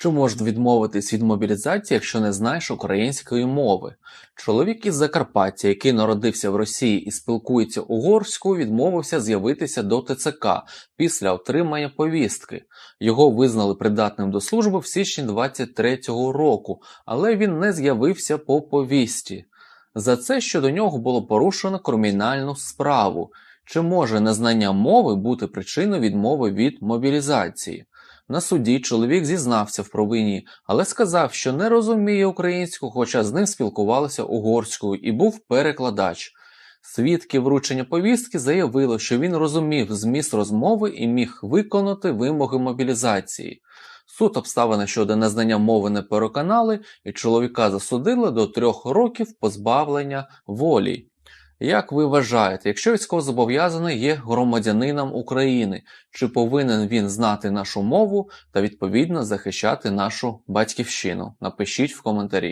Чи можеш відмовитись від мобілізації, якщо не знаєш української мови? Чоловік із Закарпаття, який народився в Росії і спілкується угорською, відмовився з'явитися до ТЦК після отримання повістки. Його визнали придатним до служби в січні 23-го року, але він не з'явився по повісті. За це щодо нього було порушено кримінальну справу. Чи може незнання мови бути причиною відмови від мобілізації? На суді чоловік зізнався в провині, але сказав, що не розуміє українську, хоча з ним спілкувалися угорською і був перекладач. Свідки вручення повістки заявили, що він розумів зміст розмови і міг виконати вимоги мобілізації. Суд обставини щодо незнання мови не переконали, і чоловіка засудили до трьох років позбавлення волі. Як ви вважаєте, якщо військовозобов'язаний є громадянином України, чи повинен він знати нашу мову та відповідно захищати нашу батьківщину? Напишіть в коментарі.